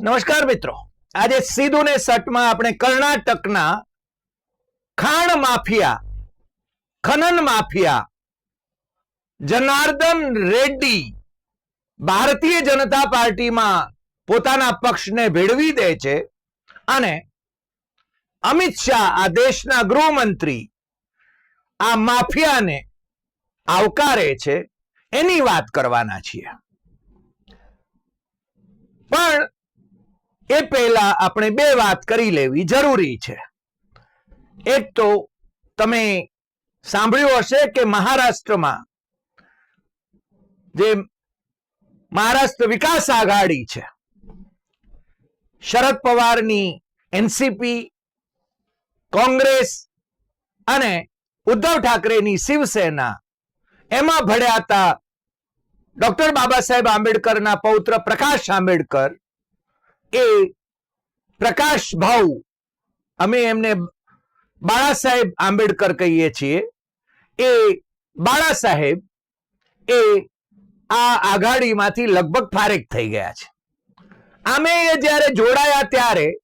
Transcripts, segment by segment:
નમસ્કાર મિત્રો. આજે સીધું ને સટમાં આપણે કર્ણાટકના ખાણ માફિયા, ખનન માફિયા, જનાર્દન રેડ્ડી ભારતીય જનતા પાર્ટીમાં પોતાના પક્ષને ભેળવી દે છે અને અમિત શાહ, આ દેશના ગૃહમંત્રી, આ માફિયાને આવકારે છે. એની વાત કરવાના છીએ. પણ એ પહેલા આપણે બે વાત કરી લેવી જરૂરી છે. એક તો તમે સાંભળ્યું હશે કે મહારાષ્ટ્રમાં જે મહારાષ્ટ્ર વિકાસ આઘાડી છે, શરદ પવારની એનસીપી, કોંગ્રેસ અને ઉદ્ધવ ઠાકરેની શિવસેના, એમાં ભળ્યા હતા ડોક્ટર બાબા સાહેબ આંબેડકરના પૌત્ર પ્રકાશ આંબેડકર એ પ્રકાશ ભાવ અમે એમને બાળા સાહેબ આંબેડકર કહીએ છીએ. એ બાળા સાહેબ એ આ આઘાડીમાંથી લગભગ ફારેક થઈ ગયા છે. અમે એ જ્યારે જોડાયા ત્યારે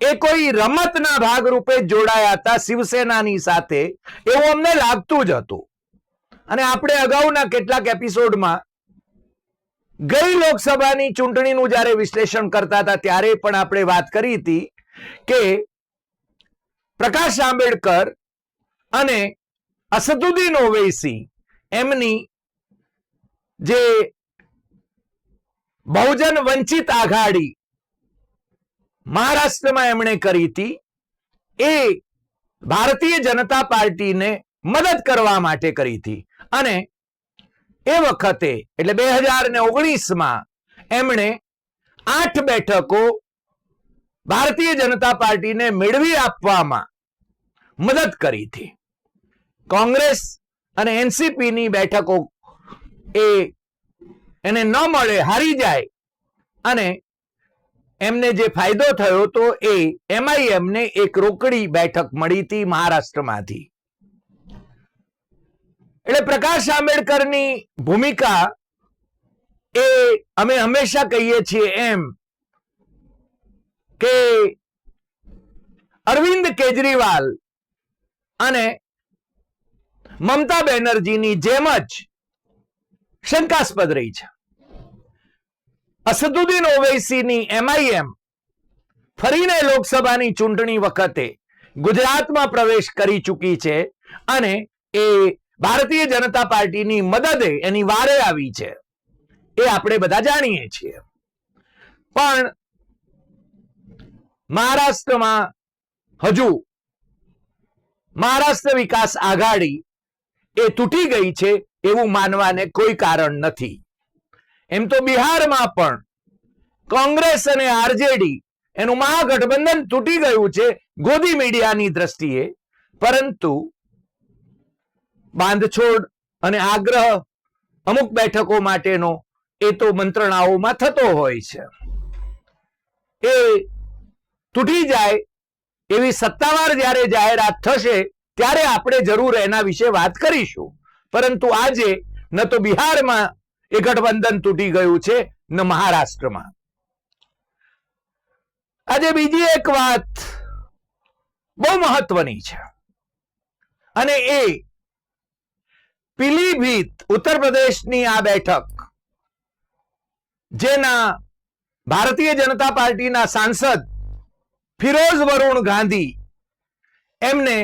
એ કોઈ રમતના ભાગરૂપે રૂપે જોડાયા હતા શિવસેનાની સાથે. એવું અમને લાગતું જ હતું. અને આપણે અગાઉના કેટલાક એપિસોડમાં ગઈ લોકસભાની ચૂંટણીનું જ્યારે વિશ્લેષણ કરતા હતા, ત્યારે પણ આપણે વાત કરી હતી કે પ્રકાશ આંબેડકર અને અસદુદ્દીન ઓવૈસી એમની જે બહુજન વંચિત આઘાડી મહારાષ્ટ્રમાં એમણે કરી હતી, એ ભારતીય જનતા પાર્ટીને મદદ કરવા માટે કરી હતી. અને એ વખતે, એટલે બે હજાર ને ઓગણીસમાં એમણે આઠ બેઠકો ભારતીય જનતા પાર્ટીને મેળવી આપવામાં મદદ કરી હતી. કોંગ્રેસ અને એનસીપી ની બેઠકો એ એને ન મળે, હારી જાય અને એમને જે ફાયદો થયો તો એ એમઆઈએમને એક રોકડી બેઠક મળી હતી મહારાષ્ટ્રમાંથી. એટલે પ્રકાશ આંબેડકરની ભૂમિકા એ અમે હંમેશા કહીએ છીએ એમ કે અરવિંદ કેજરીવાલ અને મમતા બેનર્જીની જેમ જ શંકાસ્પદ રહી છે. અસદુદ્દીન ઓવૈસીની એમઆઈએમ ફરીને લોકસભાની ચૂંટણી વખતે ગુજરાતમાં પ્રવેશ કરી ચૂકી છે અને એ ભારતીય જનતા પાર્ટીની મદદે એની વારે આવી છે. એ આપણે બધા જાણીએ છીએ. પણ મહારાષ્ટ્રમાં હજુ મહારાષ્ટ્ર વિકાસ આઘાડી એ તૂટી ગઈ છે એવું માનવાને કોઈ કારણ નથી. એમ તો બિહારમાં પણ કોંગ્રેસ અને આરજેડી એનું મહાગઠબંધન તૂટી ગયું છે ગોદી મીડિયાની દ્રષ્ટિએ. પરંતુ બાંધછોડ અને આગ્રહ અમુક બેઠકો માટેનો એ તો મંત્રણાઓમાં થતો હોય છે. એ તૂટી જાય એવી સત્તાવાર જ્યારે જાહેરાત થશે ત્યારે આપણે જરૂર એના વિશે વાત કરીશું. પરંતુ આજે ન તો બિહારમાં એ ગઠબંધન તૂટી ગયું છે, ન મહારાષ્ટ્રમાં. આજે બીજી એક વાત બહુ મહત્વની છે. અને એ પીલીભીત ઉત્તર પ્રદેશની આ બેઠક, જેના ભારતીય જનતા પાર્ટીના સાંસદ ફિરોઝ વરુણ ગાંધી, એમને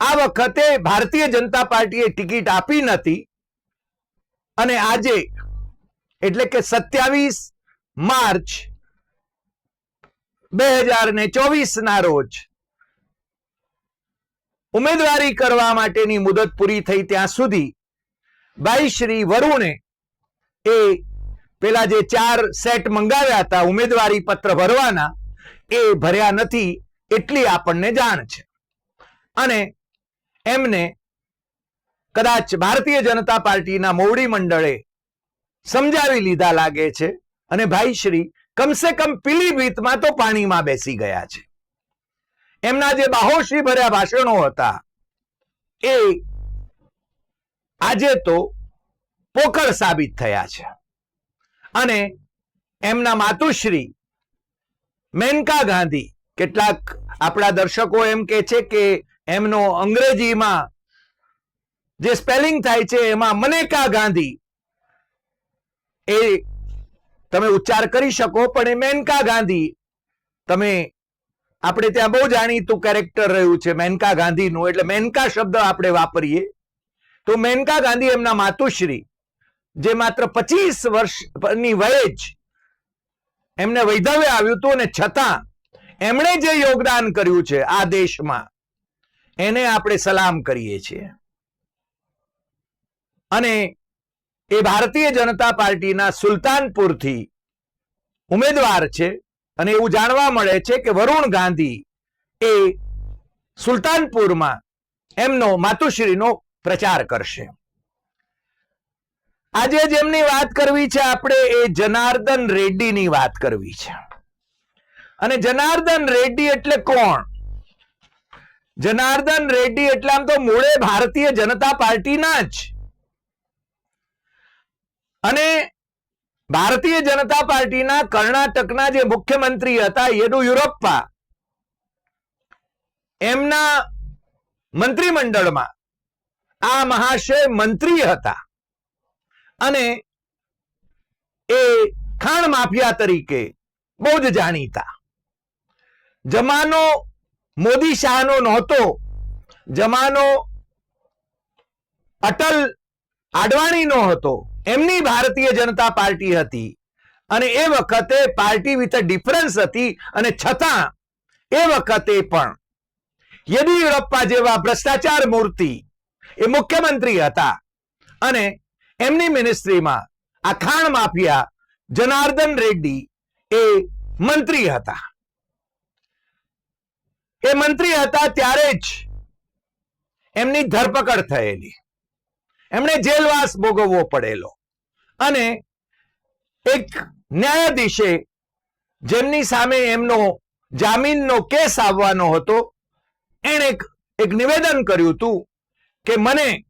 આ વખતે ભારતીય જનતા પાર્ટીએ ટિકિટ આપી નથી. અને આજે, એટલે કે સત્યાવીસ માર્ચ, બે હજાર ને ચોવીસ ના રોજ ઉમેદવારી કરવા માટેની મુદત પૂરી થઈ ત્યાં સુધી ભાઈ શ્રી વરુણે એ પેલા જે ચાર સેટ મંગાવ્યા હતા ઉમેદવારી પત્ર ભરવાના, એ ભર્યા નથી એટલી આપણને જાણ છે. અને એમને કદાચ ભારતીય જનતા પાર્ટીના મોવડી મંડળે સમજાવી લીધા લાગે છે અને ભાઈ શ્રી કમસે કમ પીલીભીતમાં તો પાણીમાં બેસી ગયા છે. એમના જે બાહોશી ભર્યા ભાષણો હતા, એ આજે તો પોકળ સાબિત થયા છે. અને એમના માતુશ્રી મેનકા ગાંધી કેટલાક આપણા દર્શકો એમ કે છે કે એમનો અંગ્રેજીમાં જે સ્પેલિંગ થાય છે, એમાં મનેકા ગાંધી એ તમે ઉચ્ચાર કરી શકો, પણ એ મેનકા ગાંધી તમે આપણે ત્યાં બહુ જાણીતું કેરેક્ટર રહ્યું છે, મેનકા ગાંધીનું. એટલે મેનકા શબ્દ આપણે વાપરીએ. તો મેનકા ગાંધી એમના માતુશ્રી, જે માત્ર પચીસ વર્ષની વયે જ એમને વૈધવ્ય આવ્યું હતું અને છતાં એમણે જે યોગદાન કર્યું છે આ દેશમાં, એને આપણે સલામ કરીએ છીએ. અને એ ભારતીય જનતા પાર્ટીના સુલતાનપુરથી ઉમેદવાર છે. અને એવું જાણવા મળે છે કે વરુણ ગાંધી એ સુલતાનપુરમાં એમનો માતુશ્રીનો પ્રચાર કરશે. આજે જેમની વાત કરવી છે, આપણે એ જનાર્દન રેડ્ડીની વાત કરવી છે. અને જનાર્દન રેડ્ડી એટલે કોણ? જનાર્દન રેડ્ડી એટલે આમ તો મૂળે ભારતીય જનતા પાર્ટીના જ. અને ભારતીય જનતા પાર્ટીના કર્ણાટકના જે મુખ્યમંત્રી હતા યેદુયુરપ્પા એમના મંત્રીમંડળમાં આ મહાશય મંત્રી હતા. અને એ ખાણ માફિયા તરીકે બહુ જ જાણીતા. જમાનો મોદી શાહનો નહોતો. જમાનો અટલ આડવાણીનો હતો. એમની ભારતીય જનતા પાર્ટી હતી. અને એ વખતે પાર્ટી વિથ ડિફરન્સ હતી અને છતાં એ વખતે પણ યેદિયુરપ્પા જેવા ભ્રષ્ટાચાર મૂર્તિ એ મુખ્યમંત્રી હતા. અને એમની મિનિસ્ટ્રીમાં આ ખાણ માફિયા જનાર્દન રેડ્ડી એ મંત્રી હતા. એ મંત્રી હતા ત્યારે જ એમની ધરપકડ થયેલી. એમણે જેલવાસ ભોગવવો પડેલો. અને એક ન્યાયાધીશે જેમની સામે એમનો જામીનનો કેસ આવવાનો હતો, એણે એક- નિવેદન કર્યું હતું કે મને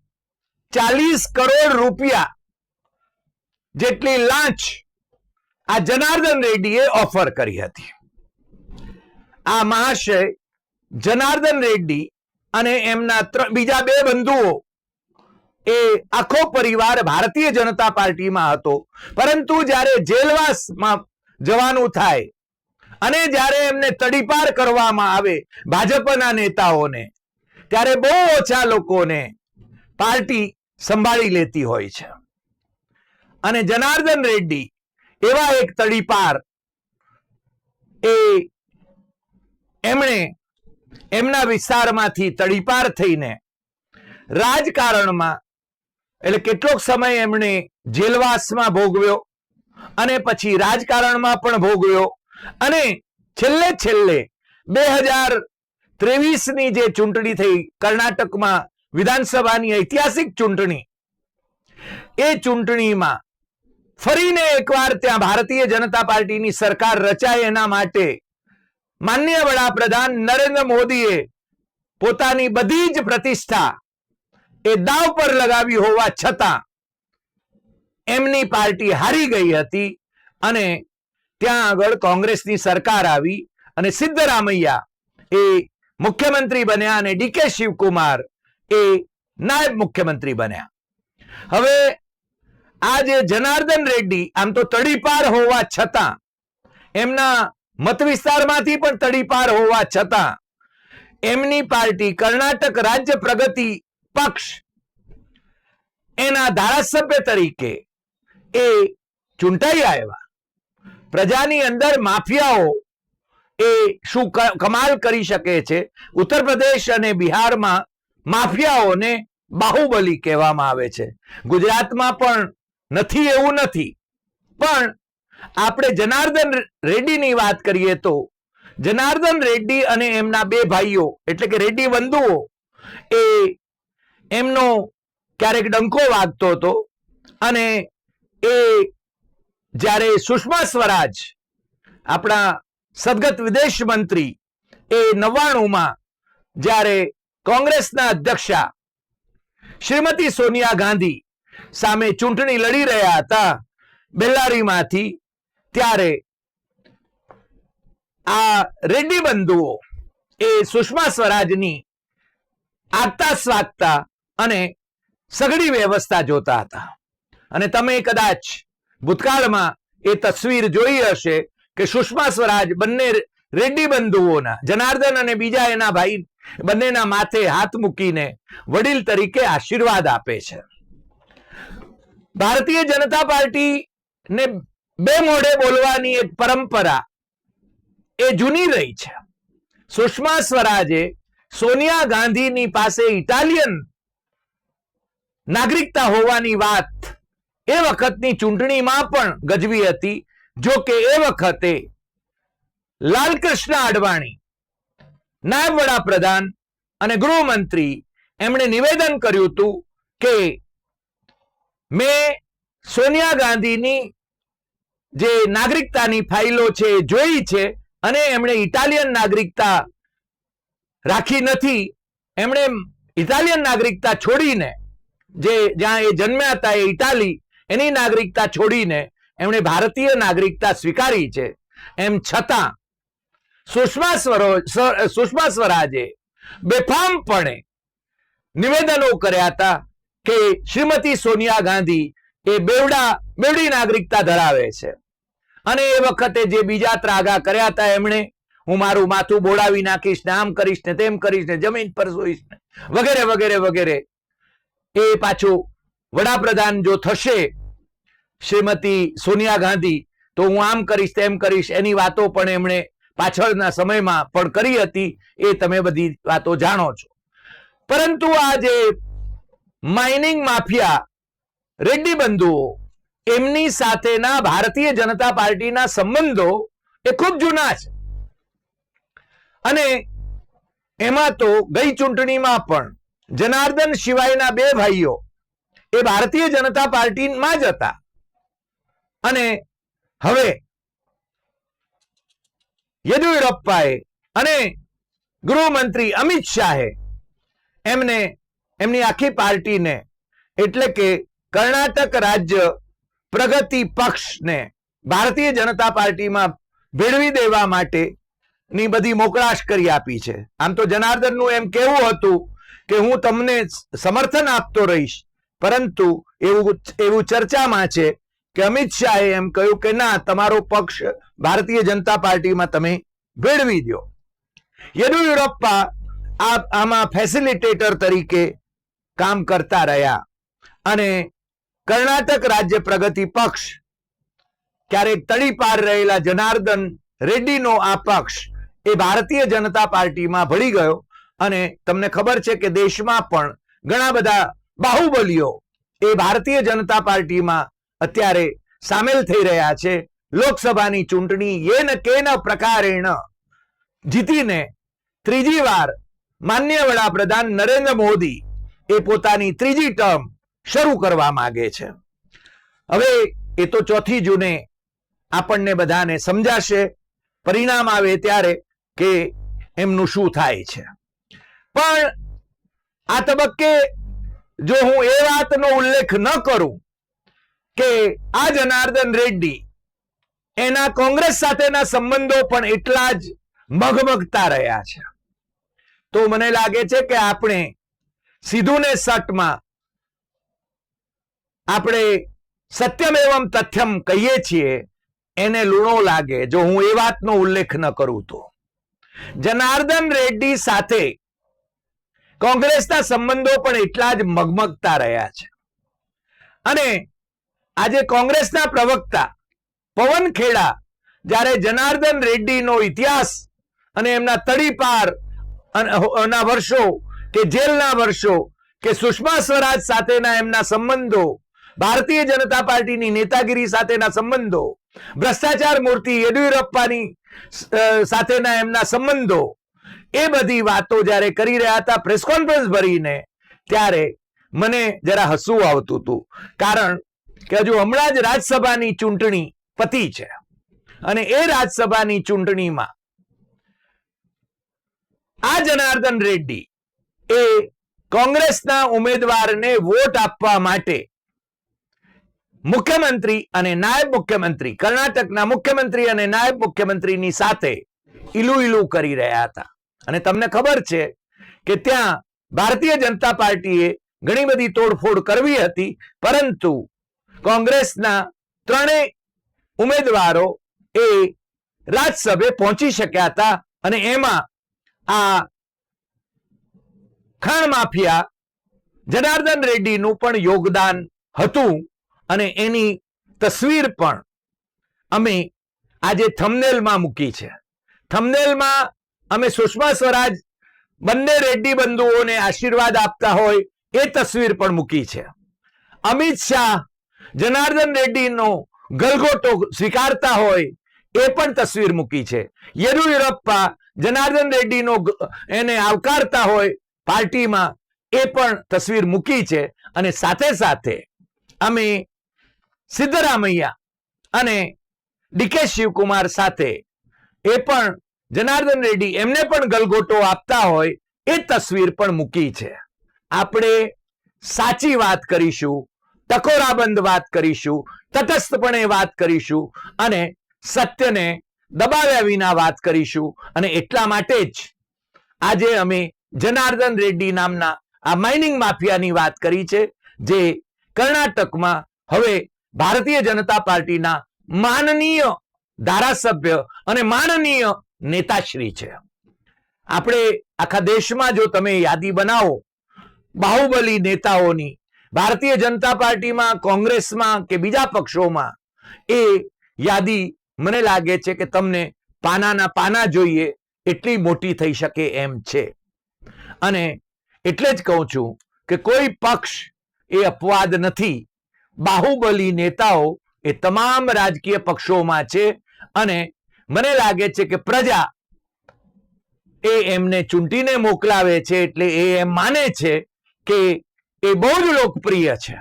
ચાલીસ કરોડ રૂપિયા જેટલી લાંચ આ જનાર્દન રેડ્ડીએ ઓફર કરી હતી. આ મહાશય જનાર્દન રેડ્ડી અને એમના બીજા બે બંધુઓ એ આખો પરિવાર ભારતીય જનતા પાર્ટીમાં હતો. પરંતુ જ્યારે જેલવાસમાં જવાનું થાય અને જ્યારે એમને તડીપાર કરવામાં આવે ભાજપના નેતાઓને, ત્યારે બહુ ઓછા લોકોને પાર્ટી સંભાળી લેતી હોય છે. અને જનાર્દન રેડ્ડી એવા એક તડીપાર એ એમણે એમના વિસ્તારમાંથી તડીપાર થઈને રાજકારણમાં એટલે કેટલોક સમય એમણે જેલવાસમાં ભોગવ્યો અને પછી રાજકારણમાં પણ ભોગવ્યો. અને છેલ્લે છેલ્લે બે હજાર ત્રેવીસની જે ચૂંટણી થઈ, કર્ણાટકમાં વિધાનસભાની ઐતિહાસિક ચૂંટણી, એ ચૂંટણીમાં ફરીને એકવાર ત્યાં ભારતીય જનતા પાર્ટીની સરકાર રચાય એના માટે માન્ય વડાપ્રધાન નરેન્દ્ર મોદીએ પોતાની બધી જ પ્રતિષ્ઠા એ દાવ પર લગાવી હોવા છતાં એમની પાર્ટી હારી ગઈ હતી અને ત્યાં આગળ કોંગ્રેસની સરકાર આવી અને સિદ્ધરામૈયા એ મુખ્યમંત્રી બન્યા અને ડીકે શિવકુમાર એ નાયબ મુખ્યમંત્રી બન્યા. હવે આ જે જનાર્દન રેડ્ડી આમ તો તડીપાર હોવા છતાં એમના મત વિસ્તારમાંથી પણ તડીપાર હોવા છતાં એમની પાર્ટી કર્ણાટક રાજ્ય પ્રગતિ પક્ષ એના ધારાસભ્ય તરીકે એ ચૂંટાઈ આવ્યા. પ્રજાની અંદર માફિયાઓ એ શું કમાલ કરી શકે છે? ઉત્તર પ્રદેશ અને બિહારમાં માફિયાઓને બાહુબલી કહેવામાં આવે છે. ગુજરાતમાં પણ નથી એવું નથી. પણ આપણે જનાર્દન રેડ્ડીની વાત કરીએ તો જનાર્દન રેડ્ડી અને એમના બે ભાઈઓ એટલે કે રેડ્ડી બંધુઓ એ એમનો ક્યારેક ડંકો વાગતો હતો અને એ જ્યારે સુષ્મા સ્વરાજ આપણા સદગત વિદેશ મંત્રી એ નવ્વાણુંમાં જ્યારે કોંગ્રેસના અધ્યક્ષા શ્રીમતી સોનિયા ગાંધી સામે ચૂંટણી લડી રહ્યા હતા બેલ્લારીમાંથી, ત્યારે આ રેડ્ડી બંધુઓ એ સુષ્મા સ્વરાજની આગતા સ્વાગતા અને સઘળી વ્યવસ્થા જોતા હતા. અને તમે કદાચ ભૂતકાળમાં એ તસવીર જોઈ હશે કે સુષ્મા સ્વરાજ બંને રેડ્ડી બંધુઓના, જનાર્દન અને બીજા એના ભાઈ, બંનેના માથે હાથ મૂકીને વડીલ તરીકે આશીર્વાદ આપે છે. ભારતીય જનતા પાર્ટી ને બે મોઢે બોલવાની એક પરંપરા એ જૂની રહી છે. સુષ્મા સ્વરાજે સોનિયા ગાંધીની પાસે ઇટાલિયન નાગરિકતા હોવાની વાત એ વખતની ચૂંટણીમાં પણ ગજવી હતી. જો કે એ વખતે લાલકૃષ્ણ અડવાણી નાયબ વડાપ્રધાન અને ગૃહમંત્રી એમણે નિવેદન કર્યું હતું કે મેં સોનિયા ગાંધીની જે નાગરિકતાની ફાઇલો છે એ જોઈ છે અને એમણે ઇટાલિયન નાગરિકતા રાખી નથી. એમણે ઇટાલિયન નાગરિકતા છોડીને જે જ્યાં એ જન્મ્યા હતા એ ઇટાલી, એની નાગરિકતા છોડીને એમણે ભારતીય નાગરિકતા સ્વીકારી છે. એમ છતાં સુષ્મા સ્વરાજ સુષ્મા સ્વરાજે બેફામપણે નિવેદનો કર્યા હતા કે શ્રીમતી સોનિયા ગાંધી એ બેવડા, બેવડી નાગરિકતા ધરાવે છે. અને એ વખતે જે બીજા ત્રાગા કર્યા હતા એમણે, હું મારું માથું બોડાવી નાખીશ, ને આમ કરીશ, ને તેમ કરીશ, ને જમીન પર સોઈશ, ને વગેરે વગેરે વગેરે એ પાછું વડાપ્રધાન જો થશે, શ્રીમતી સોનિયા ગાંધી, તો હું આમ કરીશ, તેમ કરીશ, એની વાતો પણ એમણે પાછળના સમયમાં પણ કરી હતી, એ તમે બધી વાતો જાણો છો. પરંતુ આ જે માઇનિંગ માફિયા, રેડ્ડી બંધુઓ, એમની સાથેના ભારતીય જનતા પાર્ટીના સંબંધો એ ખૂબ જૂના છે. અને એમાં તો ગઈ ચૂંટણીમાં પણ જનાર્દન સિવાયના બે ભાઈઓ એ ભારતીય જનતા પાર્ટીમાં જ હતા. અને હવે યેદુરપ્પાએ અને ગૃહમંત્રી અમિત શાહે એમને એમની આખી પાર્ટીને એટલે કે કર્ણાટક રાજ્ય પ્રગતિ પક્ષને ભારતીય જનતા પાર્ટીમાં ભેળવી દેવા માટે ની બધી મોકળાશ કરી આપી છે. આમ તો જનાર્દનનું એમ કેવું હતું કે હું તમને સમર્થન આપતો રહીશ. પરંતુ એવું એવું ચર્ચામાં છે કે અમિત શાહે એમ કહ્યું કે ના, તમારો પક્ષ ભારતીય જનતા પાર્ટીમાં તમે ભેળવી દો. યેદુરપ્પા આમાં ફેસિલિટેટર તરીકે કામ કરતા રહ્યા. અને કર્ણાટક રાજ્ય પ્રગતિ પક્ષ ક્યારેક તડીપાર રહેલા જનાર્દન રેડ્ડીનો આ પક્ષ એ ભારતીય જનતા પાર્ટીમાં ભળી ગયો. અને તમને ખબર છે કે દેશમાં પણ ઘણા બધા બાહુબલીઓ એ ભારતીય જનતા પાર્ટીમાં અત્યારે સામેલ થઈ રહ્યા છે. લોકસભાની ચૂંટણી યેન કેન પ્રકારેણ જીતીને ત્રીજી વાર માન્ય વડાપ્રધાન નરેન્દ્ર મોદી એ પોતાની ત્રીજી ટર્મ શરૂ કરવા માંગે છે. હવે એ તો ચોથી જૂને આપણને બધાને સમજાશે. પરિણામ આવે ત્યારે કે એમનું શું થાય છે. પણ આ તબક્કે જો હું એ વાતનો ઉલ્લેખ ન કરું કે આ જનાર્દન રેડ્ડી એના કોંગ્રેસ સાથેના સંબંધો પણ એટલા જ મગમગતા રહ્યા છે. તો મને લાગે છે કે આપણે સીધું ને સટમાં આપણે સત્યમ એવમ તથ્યમ કહીએ છીએ, એને લૂણો લાગે. જો હું એ વાતનો ઉલ્લેખ ન કરું તો જનાર્દન રેડ્ડી સાથે કોંગ્રેસના સંબંધો પણ એટલા જ મગમગતા રહ્યા છે. અને આજે કોંગ્રેસના પ્રવક્તા પવન ખેડા જ્યારે જનાર્દન રેડ્ડીનો ઇતિહાસ અને એમના તડીપાર ના વર્ષો કે જેલના વર્ષો કે સુષ્મા સ્વરાજ સાથેના એમના સંબંધો, ભારતીય જનતા પાર્ટીની નેતાગીરી સાથેના સંબંધો, ભ્રષ્ટાચાર મૂર્તિ યેદુરપ્પાની સાથેના એમના સંબંધો એ બધી વાતો જ્યારે કરી રહ્યા હતા પ્રેસ કોન્ફરન્સ ભરીને, ત્યારે મને જરા હસવું આવતું હતું. કારણ કે હજુ હમણાં જ રાજ્યસભાની ચૂંટણી પતી છે. અને એ રાજ્યસભાની ચૂંટણીમાં આ જનાર્દન રેડ્ડી એ કોંગ્રેસના ઉમેદવારને વોટ આપવા માટે મુખ્યમંત્રી અને નાયબ મુખ્યમંત્રી, કર્ણાટકના મુખ્યમંત્રી અને નાયબ મુખ્યમંત્રીની સાથે ઇલુ ઇલુ કરી રહ્યા હતા. અને તમને ખબર છે કે ત્યાં ભારતીય જનતા પાર્ટીએ ઘણી બધી તોડફોડ કરવી હતી, પરંતુ કોંગ્રેસના ત્રણેય ઉમેદવારો એ રાજસભે પહોંચી શક્યા હતા અને એમાં આ ખાણ માફિયા જનાર્દન રેડ્ડીનું પણ યોગદાન હતું અને એની તસવીર પણ અમે આજે થમનેલમાં મૂકી છે. થમનેલમાં અમે સુષ્મા સ્વરાજ બંને રેડ્ડી બંધુઓને આશીર્વાદ આપતા હોય એ તસવીર પણ મૂકી છે. અમિત શાહ, જનાર્દન રેડ્ડીનો ગલગોટો સ્વીકારતા હોય એ પણ તસવીર મૂકી છે. યેદુરપ્પા જનાર્દન રેડ્ડીનો એને આવકારતા હોય પાર્ટીમાં એ પણ તસવીર મૂકી છે અને સાથે સાથે અમે સિદ્ધરામૈયા અને ડીકે શિવકુમાર સાથે એ પણ જનાર્દન રેડ્ડી એમને પણ ગલગોટો આપતા હોય એ તસવીર પણ મૂકી છે. આપણે સાચી વાત કરીશું, ટકોરાબંધ વાત કરીશું, તટસ્થપણે વાત કરીશું અને સત્યને દબાવ્યા વિના વાત કરીશું અને એટલા માટે જ આજે અમે જનાર્દન રેડ્ડી નામના આ માઇનિંગ માફિયાની વાત કરી છે, જે કર્ણાટકમાં હવે ભારતીય જનતા પાર્ટીના માનનીય ધારાસભ્ય અને માનનીય નેતાશ્રી છે. આપણે આખા દેશમાં જો તમે યાદી બનાવો, બાહુબલી નેતાઓની, ભારતીય જનતા પાર્ટીમાં, કોંગ્રેસમાં કે બીજા પક્ષોમાં, એ યાદી મને લાગે છે કે તમને પાનાના પાના જોઈએ એટલી મોટી થઈ શકે એમ છે. અને એટલે જ કહું છું કે કોઈ પક્ષ એ અપવાદ નથી. બાહુબલી નેતાઓ એ તમામ રાજકીય પક્ષોમાં છે અને મને લાગે છે કે પ્રજા એ એમને ચૂંટીને મોકલાવે છે એટલે એ એમ માને છે કે એ બહુ જ લોકપ્રિય છે.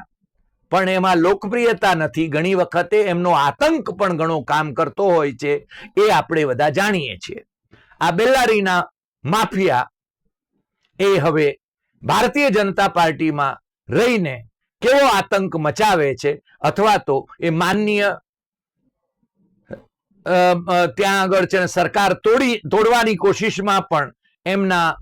પણ એમાં લોકપ્રિયતા નથી. ઘણી વખતે એમનો આતંક પણ ઘણો કામ કરતો હોય છે. એ આપણે બધા જાણીએ છીએ. આ બેલ્લારીના માફિયા એ હવે ભારતીય જનતા પાર્ટીમાં રહીને કેવો આતંક મચાવે છે અથવા તો એ માનનીય ત્યાં આગળ છે સરકાર તોડી, તોડવાની કોશિશમાં પણ એમના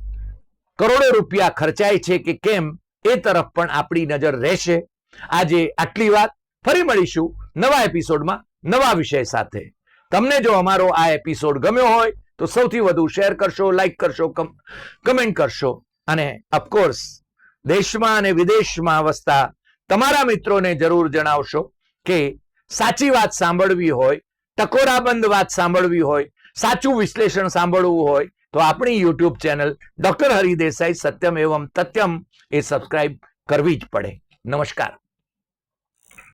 કરોડો રૂપિયા ખર્ચાય છે કે કેમ, એ તરફ પણ આપણી નજર રહેશે. આજે આટલી વાત. ફરી મળીશું નવા એપિસોડમાં નવા વિષય સાથે. તમને જો અમારો આ એપિસોડ ગમ્યો હોય, તો સૌથી વધુ શેર કરશો, લાઈક કરશો, કમ- કમેન્ટ કરશો. અને ઓફકોર્સ દેશમાં અને વિદેશમાં વસતા તમારા મિત્રોને જરૂર જણાવશો કે સાચી વાત સાંભળવી હોય ટકોરાબંધ વાત સાંભળવી હોય, સાચું વિશ્લેષણ સાંભળવું હોય, તો આપણી યુટ્યુબ ચેનલ ડોક્ટર હરિદેસાઈ સત્યમ એવમ તત્યમ એ સબસ્ક્રાઈબ કરવી જ પડે. નમસ્કાર.